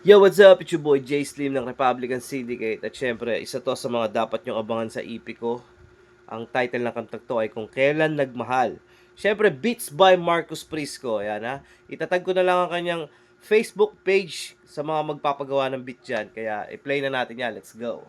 Yo, what's up? It's your boy Jay Slim ng Republican Syndicate. At syempre, isa to sa mga dapat nyong abangan sa EP ko. Ang title ng kantang to ay Kung Kailan Nagmahal. Syempre, Beats by Marcus Prisco. Ayan ha. Itatag ko na lang ang kanyang Facebook page sa mga magpapagawa ng beat dyan. Kaya, i-play na natin yan. Let's go.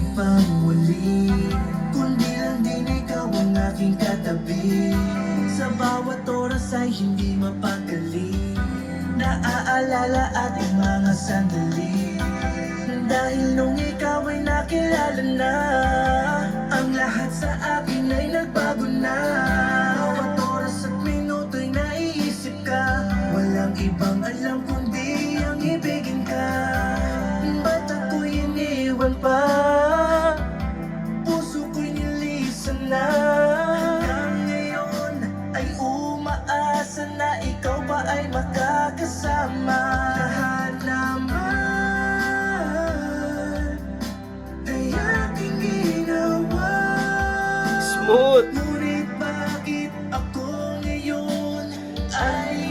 Umibig pang muli Kundi lang din ikaw ang aking katabi. Sa bawat oras ay hindi mapakali Naaalala ating mga sandali. Dahil nung ikaw ay nakilala na Ang lahat sa akin ay nagbago na. Bawat oras at minuto'y naiisip ka. Walang ibang alam kundi ang ibigin ka. Ba't ako'y iniwan pa? Umaasa na ikaw pa ay makakasama Lahat naman ay aking ginawa Smooth! Ngunit bakit ako ngayon ay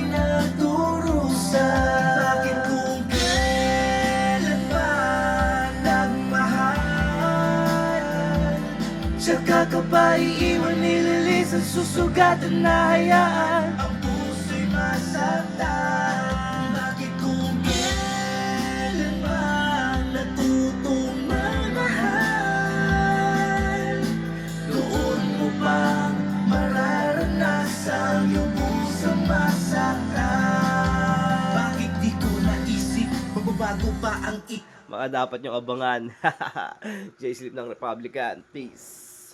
Tsaka ka ba iiwan nililisan, susugatan na hayaan? Ang puso'y masaktan Bakit kung kailan ba natutong magmahal? Doon mo pang mararanasan yung pusang masaktan Bakit di ko naisip, magbabago pa ang ik Mga dapat nyong abangan. Slip ng Republican. Peace.